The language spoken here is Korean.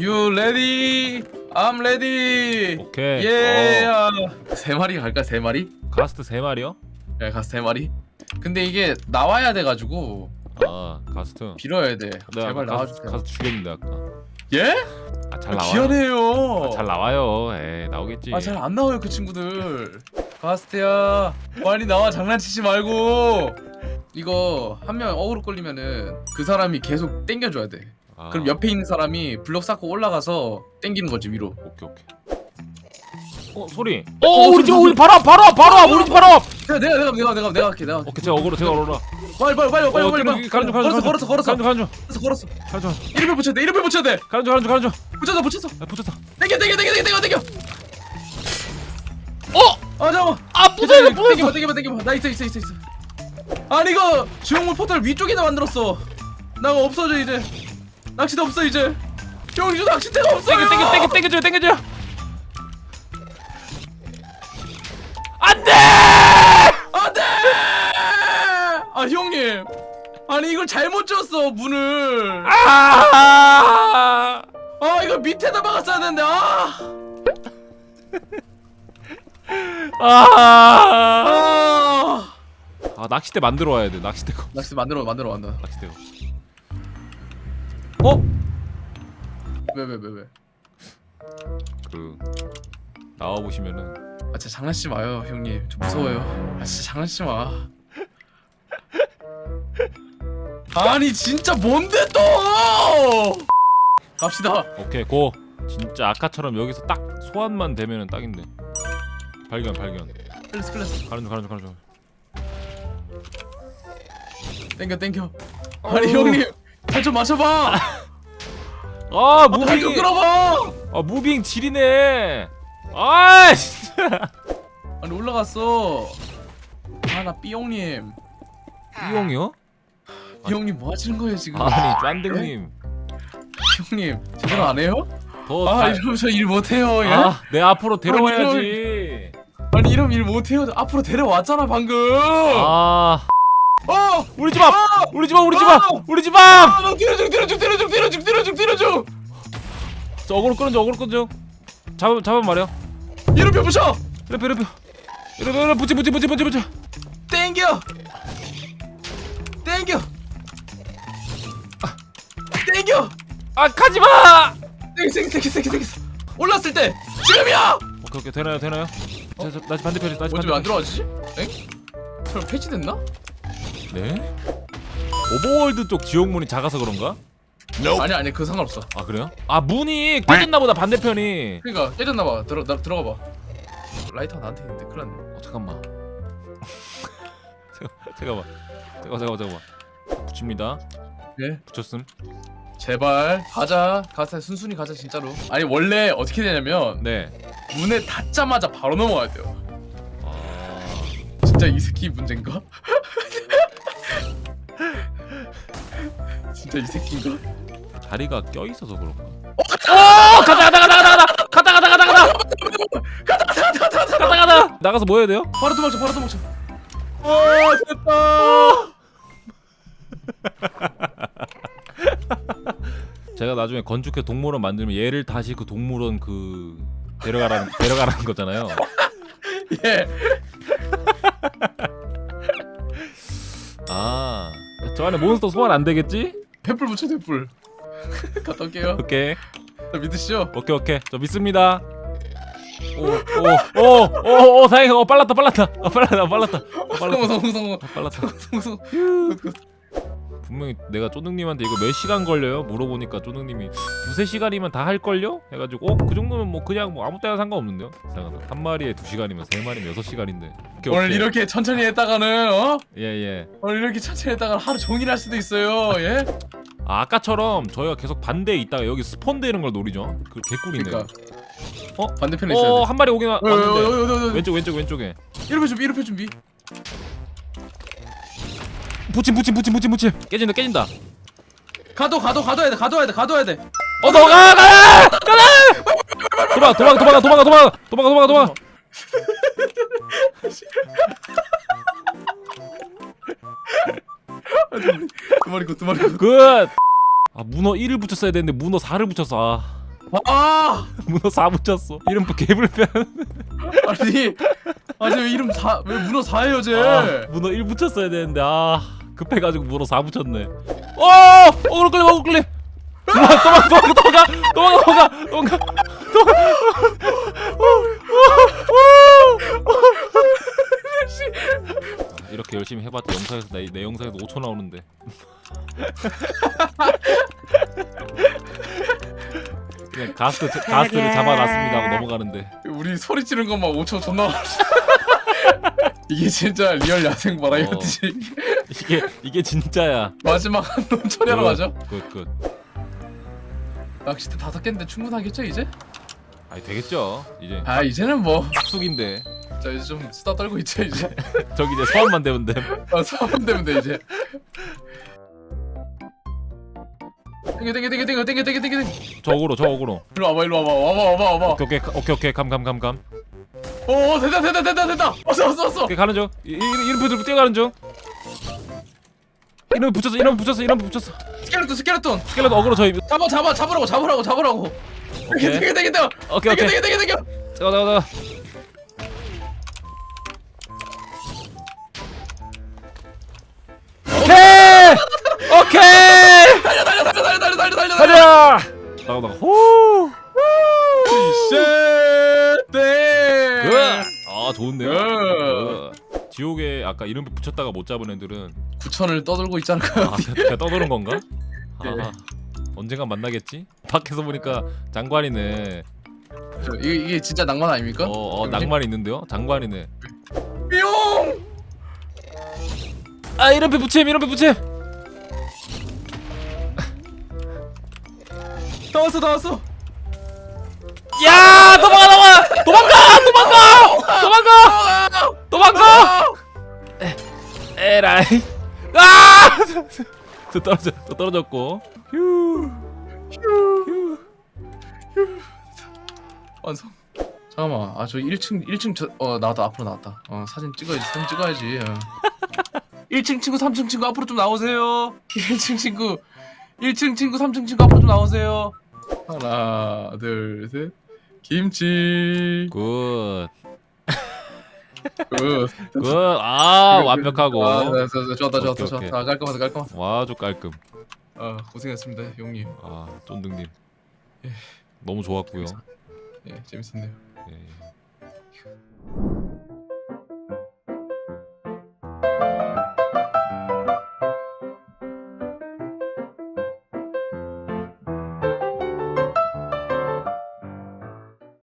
You ready? I'm ready. 오케이. 예. 어, 세 마리 갈까? 세 마리? 가스트 세 마리요? 네, 가서 세 마리. 근데 이게 나와야 돼 가지고 아 가스트. 빌어야 돼. 내가 제발 가스, 나와주세요. 가스트 죽였는데 아까. 예? 아, 잘 아, 나와요. 아, 잘 나와요. 에 나오겠지. 아 잘 안 나와요 그 친구들. 가스트야 빨리 나와 장난치지 말고. 이거 한 명 어그로 끌리면은 그 사람이 계속 땡겨 줘야 돼. 아, 그럼 옆에 있는 사람이 블럭 쌓고 올라가서 땡기는 거지 위로. 오케이 오케이. 어 소리. 어 우리 집 우리 바로 앞, 바로 앞, 바로 앞, 우리 집 바로 앞. 내가 내가 내가 내가 내가 내가 할게 내가. 오케이 제가 어그로 제가 어그로. 빨리 빨리 빨리 빨리 어, 빨리 빨리. 가는 중 가는 중 걸었어 걸었어 걸었어 가는 중 가는 걸었어 중 걸었어. 가는 중 이름표 붙여야 돼 이름표 붙여야 돼. 가는 중 가는 중 가는 중. 붙였어 붙였어. 아 붙였다. 땡겨 땡겨 땡겨 땡겨 땡겨 땡겨. 어? 아 잠깐. 아 부서져 땡겨봐 부서져. 땡겨봐 땡겨봐 나 있어 있어 있어 있어. 아니 이거 주영물 포탈 위쪽에다 만들었어. 나가 없어져 이제. 낚싯대 없어 이제. 형 이제 낚싯대가 없어. 땡겨 땡겨 땡겨 땡겨줘 땡겨줘. 안돼. 안돼. 아 형님. 아니 이걸 잘못 줬어 문을. 아. 아 이거 밑에다 박았어야 되는데 아. 아. 아. 아 낚싯대 만들어 와야 돼 낚싯대가 낚싯대 만들어 만들어 만들어. 낚싯대가. 어? 왜 왜 왜 왜? 그 나와 보시면은. 아 진짜 장난치지 마요 형님. 저 무서워요. 아 진짜 장난치지 마. 아니 진짜 뭔데 또? 갑시다. 오케이 고. 진짜 아까처럼 여기서 딱 소환만 되면은 딱인데 발견 발견. 클래스 클래스. 가는 중 가는 중 가는 중. 땡겨 땡겨. 아니 형님 발좀 마셔봐. 아 발좀 무빙 끌어봐. 아 무빙 지리네. 아 진짜. 아니 올라갔어. 아 나 삐용님. 이용이요? 삐용님 뭐 하시는 거예요 지금? 아니 짠댕님. 형님 제대로 안 해요? 더 아 다- 이러면 저 일 못해요 예? 아, 내 앞으로 데려와야지. 아니 이러면 일 못해요. 앞으로 데려왔잖아 방금. 아 어! 우리 집 앞! 아! 우리 집 앞! 우리 집 아! 앞! 우리 집 앞! 아, 나 때려줘, 때려줘, 때려줘, 때려줘, 때려줘, 때려줘. 저 어그로 끊어줘 어그로 끊어줘 잡으면 잡으면 말이야 이름표 붙여. 이렇게 이렇게 이렇게 이렇게 붙지 붙지 붙지 붙지 붙지 땡겨. 땡겨. 아, 땡겨. 아 가지 마! 땡겨, 땡겨, 땡겨, 땡겨, 땡겨. 올랐을 때 지금이야. 오케이 오케이 되나요 되나요? 자, 자, 나 반대편이 나 언제 반대편 안 들어가지? 엥? 그럼 폐지됐나? 네? 오버월드 쪽 지옥문이 작아서 그런가? 아니 아니 그 상관없어. 아 그래요? 아 문이 깨졌나 보다 반대편이 그러니까 깨졌나 봐. 들어 나 들어가 봐. 라이터가 나한테 있는데 큰일 났네. 어 잠깐만 잠깐- 잠깐만 잠깐만 잠깐만 잠깐만 붙입니다 네. 붙였음 제발 가자. 가자 순순히 가자 진짜로. 아니 원래 어떻게 되냐면 네 문에 닫자마자 바로 넘어가야 돼요. 아... 진짜 이 새끼 문제인가? 진짜 이 새끼인가? 다리가 껴 있어서 그런가? 오 가다 가다 가다 가다 가다 가다 가다 가다 가다 가다 가다 나가서 뭐 해야 돼요? 바로 도망쳐 바로 도망쳐 와 됐다 제가 나중에 건축해 동물원 만들면 얘를 다시 그 동물원 그 데려가라는 데려가라는 거잖아요. 예 아, 저 안에 몬스터 소환 안 되겠지? 횃불 붙여 횃불 갔다 올게요 오케이, 나 믿으시죠? 오케이, 오케이. 저 믿습니다. 오, 오, 오, 오, 오, 다행히 어 빨랐다, 빨랐다, 어 빨랐다, 빨랐다, 어, 빨랐다, 성공 성공 성공 어, 빨랐다. 성공 성공 분명히 내가 쪼능님한테 이거 몇 시간 걸려요? 물어보니까 쪼능님이 두세 시간이면 다 할 걸요? 해가지고 어, 그 정도면 뭐 그냥 뭐 아무 때나 상관없는데요? 이상하다. 한 마리에 두 시간이면 세 마리면 여섯 시간인데. 오케이, 오늘 오케이. 이렇게 천천히 했다가는 어? 예, 예. 오늘 이렇게 천천히 했다가 하루 종일 할 수도 있어요 예? 아, 아까처럼 저희가 계속 반대에 있다가 여기 스폰되는 걸 노리죠. 그 개꿀이네. 그러니까 어? 반대편에 있어야 어, 한 마리 오긴 어, 어, 어, 왔는데. 어, 어, 왼쪽 왼쪽 왼쪽에. 이러면 준비, 이러면 준비. 붙임 붙임 붙임 붙임 붙임. 깨진다 깨진다. 가도 가도 가둬야 돼. 가둬야 돼. 가둬야 돼. 어, 도망가! 가라! 가라! 도망가 도망가 도망가 도망가 도망가 도망가 도망가 도망가. 두 마리 두 마리 두. 굿. 아, 문어 1을 붙였어야 되는데 문어 4를 붙였어. 아. 아 문어 사 붙였어. 이름 뭐 개불편. 아니 아니 왜 이름 사왜 문어 사예요 쟤? 아, 문어 1 붙였어야 되는데 아 급해가지고 문어 4 붙였네. 어! 어그로 끌림 어그로 끌림. 도망가 도망가 도망가 도망가 도망가 도망가 해봤자 영상에서 내, 내 영상에서 5초 나오는데. 그냥 가스 가스를 잡아놨습니다 하고 넘어가는데. 우리 소리 지른 것만 5초 존나 많았어. 이게 진짜 리얼 야생 바라이어티 이게 이게 진짜야. 마지막 한놈 처리하러 가죠 굿굿. 낚싯대 다섯 개인데 충분하겠죠 이제? 아니 되겠죠. 이제 아 이제는 뭐 짝숙인데 자 이제 좀 수다 떨고 있죠 이제 저기 이제 소원만 되면 돼. 아 사람 되면 돼 이제 땡겨 땡겨 땡겨 땡겨 땡겨 땡겨 땡겨 저거로 저거로. 일로 와봐 일로 와봐 와봐 와봐 와봐 오케이 오케이 오케이 오케이 감 감 감 감. 오 됐다 됐다 됐다 됐다 왔어 왔어 왔어 오케이 가는 중. 이- 이- 이름 붙여 뛰어가는 중. 이름 붙였어 이름 붙였어 이름 붙였어. 스켈레톤 스켈레톤 스켈레도 어그로 저희. 잡아 잡아 잡으라고 잡으라고 잡으라고 오케이. 땡겨 땡겨 땡겨 오케이 땡겨. 땡겨 땡겨 땡겨 잠깐 잠깐 잠깐. 오케이 달려 달려 달려 달려 달려 달려 달려 가자. 나가 나가. 후. 쉣 그. 아 좋은데요. 그. 그. 지옥에 아까 이름 붙였다가 못 잡은 애들은 9천을 떠들고 있잖아요 아, 그냥 떠도는 건가? 네. 아, 언젠가 만나겠지? 밖에서 보니까 이게, 이게 진짜 낭만 아닙니까? 어, 어 낭만 있는데요? 장관이네. 뿅! 아 이름표 붙임 이름표 붙임. 다 왔어 다 왔어 야 도망가 도망가 도망가 도망가 도망가 도망가. 에라이. 아! 저 떨어져 저 떨어졌고. 휴. 휴. 완성 잠깐만 아 저 1층 1층 저, 어 나왔다 앞으로 나왔다 어 사진 찍어야지 사진 찍어야지 어. 1층 친구 3층 친구 앞으로 좀 나오세요 1층 친구 1층 친구 3층 친구 앞으로 좀 나오세요 하나 둘 셋 김치 굿. 굿 굿. 아 완벽하고. 아, 네, 네, 네, 좋았다 좋았다 오케이, 오케이. 좋았다 깔끔하다 깔끔하다 와 아주 깔끔. 아 고생했습니다 용님 아 쫀득님. 예. 너무 좋았고요. 예 재밌었네요 예.